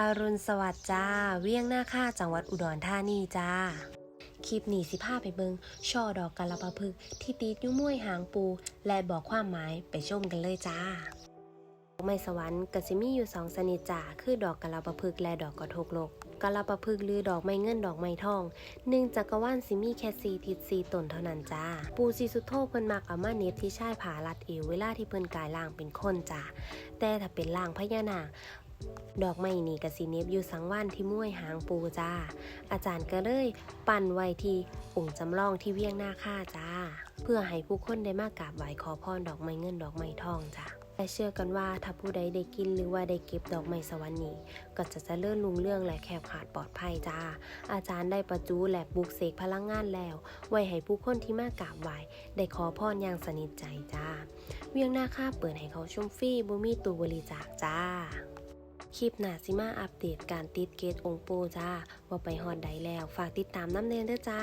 อารุณสวัสดิ์จ้า เวียงหน้าค่าจังหวัดอุดรธานีจ้า คลิปนี้สิพาไปเบิงช่อดอกกะละปะพึกษ์ที่ติดยู่ม้วยหางปู และบอกความหมายไปชมกันเลยจ้าดอกไม้สวรรค์ก็สิมีอยู่สองชนิดจ้าคือดอกกะลาปะพึกษ์และดอกกระทกโลกกะลาปะพึกษ์หรือดอกไม้เงินดอกไม้ทองหนึ่งจักรวาลสิมีแค่สีทิศสีตนเท่านั้นจ้า ปูซีสุโธเพิ่นมักเอามาเน็บที่ชายผาลัดเอวเวลาที่เพิ่นกายล่างเป็นคนจ้าแต่ถ้าเป็นล่างพญานาค ดอกไม้นี่ก็สิเนบอยู่สังว่านที่ม้วยหางปูจ้า อาจารย์ก็เลยปั่นไว้ที่องค์จำลองที่เวียงหน้าค่าจ้า เพื่อให้ผู้คนได้มากราบไหว้ขอพรดอกไม้เงินดอกไม้ทองจ้าแต่เชื่อกันว่าถ้าผู้ใดได้กินหรือว่าได้เก็บดอกไม้สวรรค์นี้ ก็จะเจริญรุ่งเรื่องและแคบขาดปลอดภัยจ้า อาจารย์ได้ประจุและปลุกเสกพลังงานแล้ว ไว้ให้ผู้คนที่มากราบไหว้ได้ขอพรอย่างสนิทใจจ้า เวียงหน้าค่าเปิดให้เขาชมฟรีบ่มีตูบริจาคจ้า คลิปหน้าสิมาอัปเดตการติดเกตองโปูจ้าว่าไปฮอดใดแล้ว ฝากติดตามน้ำเนยเด้วยจ้า